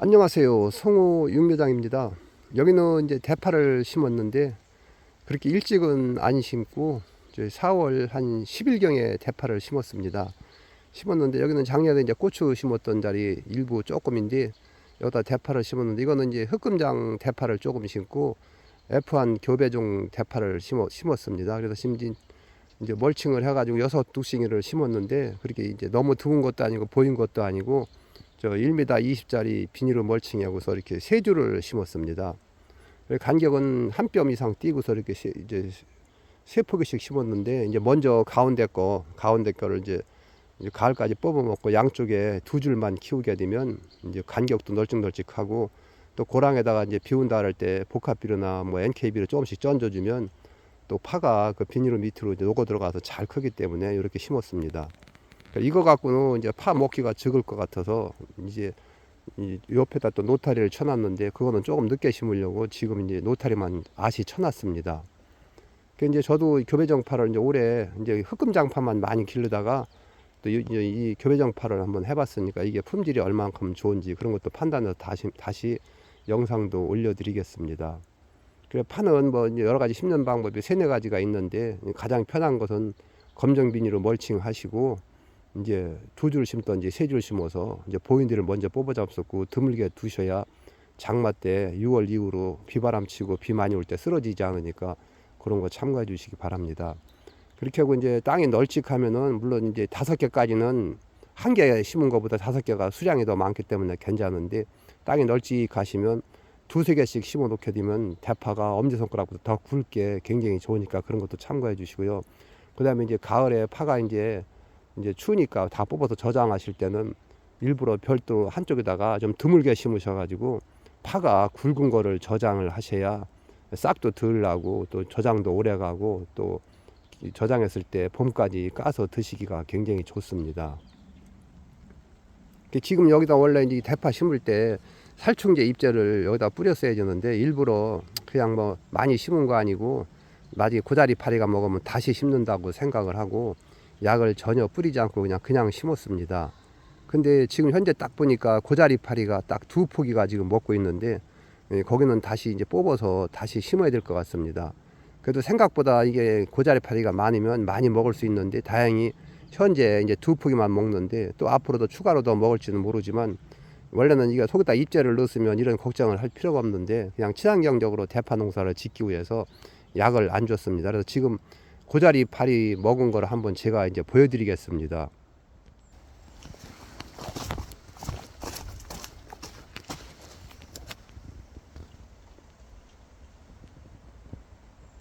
안녕하세요. 성호 윤묘장입니다. 여기는 이제 대파를 심었는데 그렇게 일찍은 안 심고 저희 4월 한 10일경에 대파를 심었습니다. 심었는데 여기는 작년에 이제 고추 심었던 자리 일부 조금인데 여기다 대파를 심었는데 이거는 이제 흑금장 대파를 조금 심고 F1 교배종 대파를 심어, 심었습니다. 그래서 심진 이제 멀칭을 해가지고 여섯 뚝싱이를 심었는데 그렇게 이제 너무 드문 것도 아니고 보인 것도 아니고 저 1m 20짜리 비닐로 멀칭하고서 이렇게 세 줄을 심었습니다. 간격은 한 뼘 이상 띄고서 이렇게 세- 이제 세 포기씩 심었는데 이제 먼저 가운데 거 가운데 거를 이제 가을까지 뽑아 먹고 양쪽에 두 줄만 키우게 되면 이제 간격도 널찍널찍하고 또 고랑에다가 이제 비운다 할 때 복합비료나 뭐 NK비료 조금씩 던져주면 또 파가 그 비닐 밑으로 이제 녹아 들어가서 잘 크기 때문에 이렇게 심었습니다. 그러니까 이거 갖고는 이제 파 먹기가 적을 것 같아서 이제 이 옆에다 또 노타리를 쳐놨는데 그거는 조금 늦게 심으려고 지금 이제 노타리만 아시 쳐놨습니다. 그 이제 저도 교배정파를 이제 올해 이제 흑금장파만 많이 기르다가 또 이, 이 교배정파를 한번 해봤으니까 이게 품질이 얼만큼 좋은지 그런 것도 판단해서 다시 다시 영상도 올려드리겠습니다. 그래 파는 뭐 여러 가지 심는 방법이 세네 가지가 있는데 가장 편한 것은 검정 비닐로 멀칭 하시고 이제 두 줄 심던지 세줄 심어서 이제 보인들을 먼저 뽑아 잡수고 드물게 두셔야 장마 때 6월 이후로 비바람 치고 비 많이 올 때 쓰러지지 않으니까 그런 거 참고해 주시기 바랍니다. 그렇게 하고 이제 땅이 널찍하면은 물론 이제 다섯 개까지는 한 개 심은 것보다 다섯 개가 수량이 더 많기 때문에 괜찮은데 땅이 널찍하시면 두세 개씩 심어 놓게 되면 대파가 엄지손가락보다 더 굵게 굉장히 좋으니까 그런 것도 참고해 주시고요. 그 다음에 이제 가을에 파가 이제 이제 추우니까 다 뽑아서 저장하실 때는 일부러 별도로 한쪽에다가 좀 드물게 심으셔가지고 파가 굵은 거를 저장을 하셔야 싹도 덜 나고 또 저장도 오래 가고 또 저장했을 때 봄까지 까서 드시기가 굉장히 좋습니다. 지금 여기다 원래 이제 대파 심을 때 살충제 입제를 여기다 뿌렸어야 되는데 일부러 그냥 뭐 많이 심은 거 아니고 나중에 고자리 파리가 먹으면 다시 심는다고 생각을 하고 약을 전혀 뿌리지 않고 그냥 그냥 심었습니다. 근데 지금 현재 딱 보니까 고자리 파리가 딱 두 포기가 지금 먹고 있는데 예, 거기는 다시 이제 뽑아서 다시 심어야 될 것 같습니다. 그래도 생각보다 이게 고자리 파리가 많으면 많이 먹을 수 있는데 다행히 현재 이제 두 포기만 먹는데 또 앞으로도 추가로 더 먹을지는 모르지만 원래는 이게 속에다 입제를 넣었으면 이런 걱정을 할 필요가 없는데 그냥 친환경적으로 대파 농사를 짓기 위해서 약을 안 줬습니다. 그래서 지금 고자리 파리 먹은 거를 한번 제가 이제 보여드리겠습니다.